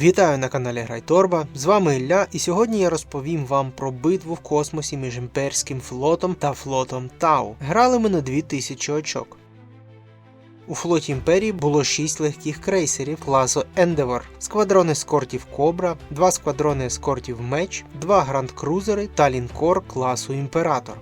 Вітаю на каналі Грайторба. З вами Ілля, і сьогодні я розповім вам про битву в космосі між імперським флотом та флотом Тау. Грали ми на 2000 очок. У флоті імперії було 6 легких крейсерів класу Endeavour, сквадрон ескортів Кобра, 2 сквадрони ескортів Меч, 2 гранд-крузери та лінкор класу Імператор.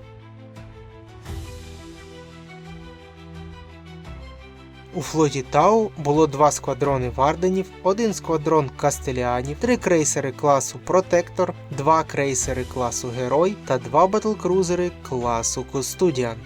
У флоті Тау було два сквадрони Варденів, один сквадрон Кастеліанів, три крейсери класу Протектор, два крейсери класу Герой та два батлкрузери класу Кустудіан.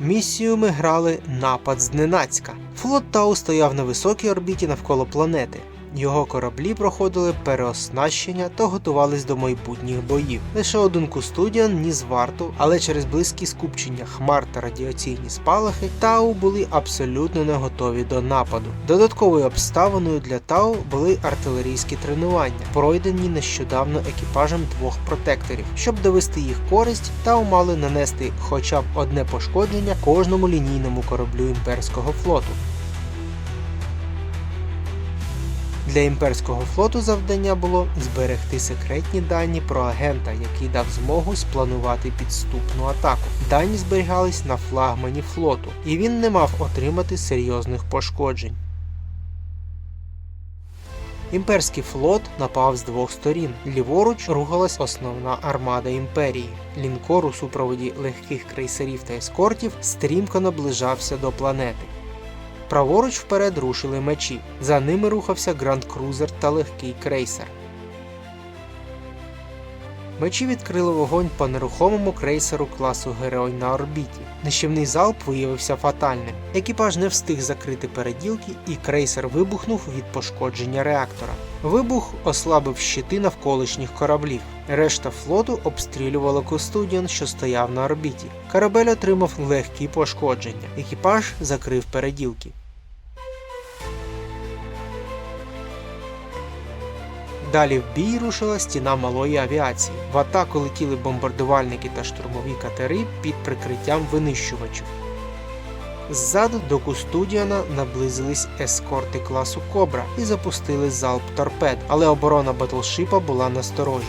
Місію ми грали напад зненацька. Флот Тау стояв на високій орбіті навколо планети. Його кораблі проходили переоснащення та готувались до майбутніх боїв. Лише один кустудіан ніс варту, але через близькі скупчення хмар та радіаційні спалахи Тау були абсолютно не готові до нападу. Додатковою обставиною для Тау були артилерійські тренування, пройдені нещодавно екіпажем двох протекторів. Щоб довести їх користь, Тау мали нанести хоча б одне пошкодження кожному лінійному кораблю імперського флоту. Для імперського флоту завдання було зберегти секретні дані про агента, який дав змогу спланувати підступну атаку. Дані зберігались на флагмані флоту, і він не мав отримати серйозних пошкоджень. Імперський флот напав з двох сторін. Ліворуч рухалась основна армада імперії. Лінкор у супроводі легких крейсерів та ескортів стрімко наближався до планети. Праворуч вперед рушили мечі. За ними рухався гранд-крузер та легкий крейсер. Мечі відкрили вогонь по нерухомому крейсеру класу Герой на орбіті. Нищівний залп виявився фатальним. Екіпаж не встиг закрити переділки, і крейсер вибухнув від пошкодження реактора. Вибух ослабив щити навколишніх кораблів. Решта флоту обстрілювала Кустудіан, що стояв на орбіті. Корабель отримав легкі пошкодження. Екіпаж закрив переділки. Далі в бій рушила стіна малої авіації. В атаку летіли бомбардувальники та штурмові катери під прикриттям винищувачів. Ззаду до Кустудіана наблизились ескорти класу Кобра і запустили залп торпед, але оборона батлшипа була насторожі.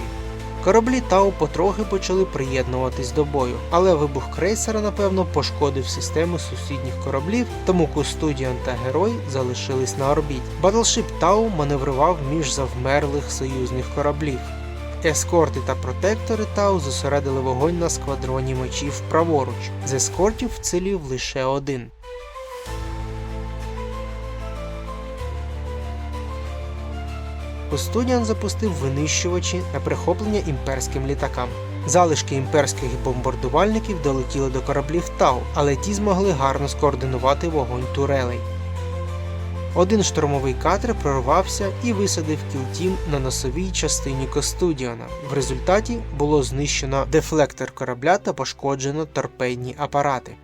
Кораблі Тау потрохи почали приєднуватись до бою, але вибух крейсера, напевно, пошкодив системи сусідніх кораблів, тому Кустудіан та Герой залишились на орбіті. Батлшип Тау маневрував між завмерлих союзних кораблів. Ескорти та протектори Тау зосередили вогонь на сквадроні мечів праворуч. З ескортів вцілів лише один. Кустудіан запустив винищувачі на прихоплення імперським літакам. Залишки імперських бомбардувальників долетіли до кораблів Тау, але ті змогли гарно скоординувати вогонь турелей. Один штурмовий катер прорвався і висадив кілтім на носовій частині Костудіана. В результаті було знищено дефлектор корабля та пошкоджено торпедні апарати.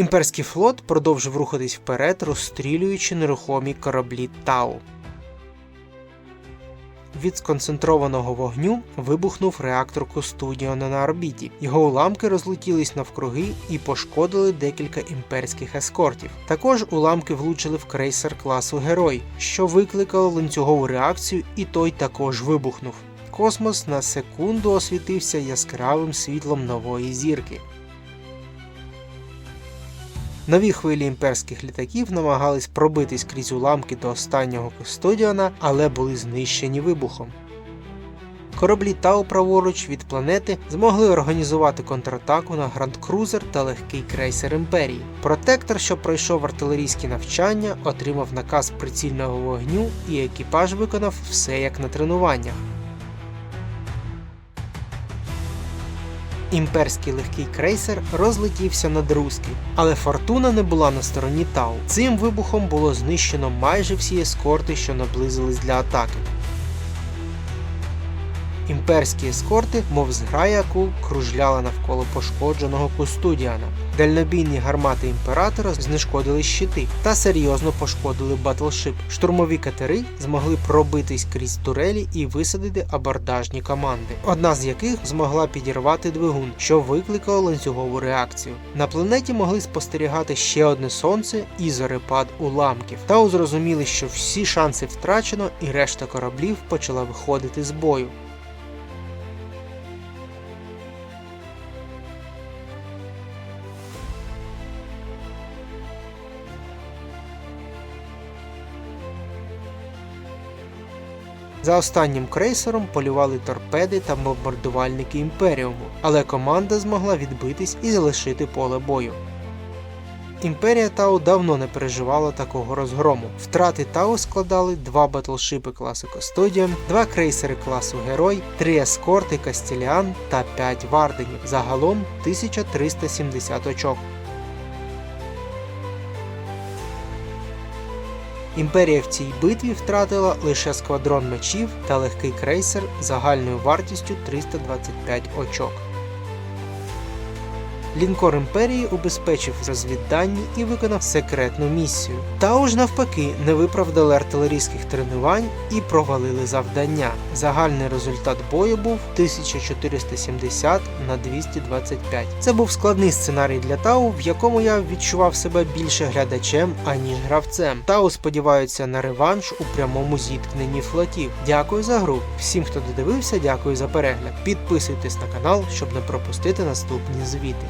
Імперський флот продовжив рухатись вперед, розстрілюючи нерухомі кораблі Тау. Від сконцентрованого вогню вибухнув реактор Кустудіона на орбіті. Його уламки розлетілись навкруги і пошкодили декілька імперських ескортів. Також уламки влучили в крейсер класу Герой, що викликало ланцюгову реакцію, і той також вибухнув. Космос на секунду освітився яскравим світлом нової зірки. Нові хвилі імперських літаків намагались пробитись крізь уламки до останнього Кустодіана, але були знищені вибухом. Кораблі Тау праворуч від планети змогли організувати контратаку на гранд-крузер та легкий крейсер імперії. Протектор, що пройшов артилерійські навчання, отримав наказ прицільного вогню, і екіпаж виконав все як на тренуваннях. Імперський легкий крейсер розлетівся над Руським, але фортуна не була на стороні Тау. Цим вибухом було знищено майже всі ескорти, що наблизились для атаки. Імперські ескорти, мов зграя акул, кружляли навколо пошкодженого Кустудіана. Дальнобійні гармати імператора знешкодили щити та серйозно пошкодили батлшип. Штурмові катери змогли пробитись крізь турелі і висадити абордажні команди, одна з яких змогла підірвати двигун, що викликало ланцюгову реакцію. На планеті могли спостерігати ще одне сонце і зорепад уламків. Тау зрозуміли, що всі шанси втрачено, і решта кораблів почала виходити з бою. За останнім крейсером полювали торпеди та бомбардувальники Імперіуму, але команда змогла відбитись і залишити поле бою. Імперія Тау давно не переживала такого розгрому. Втрати Тау складали два батлшипи класу Костодіан, два крейсери класу Герой, три ескорти Кастіліан та п'ять варденів. Загалом 1370 очок. Імперія в цій битві втратила лише сквадрон мечів та легкий крейсер загальною вартістю 325 очок. Лінкор імперії убезпечив розвіддані і виконав секретну місію. Тау ж навпаки не виправдали артилерійських тренувань і провалили завдання. Загальний результат бою був 1470 на 225. Це був складний сценарій для Тау, в якому я відчував себе більше глядачем, аніж гравцем. Тау сподіваються на реванш у прямому зіткненні флотів. Дякую за гру. Всім, хто додивився, дякую за перегляд. Підписуйтесь на канал, щоб не пропустити наступні звіти.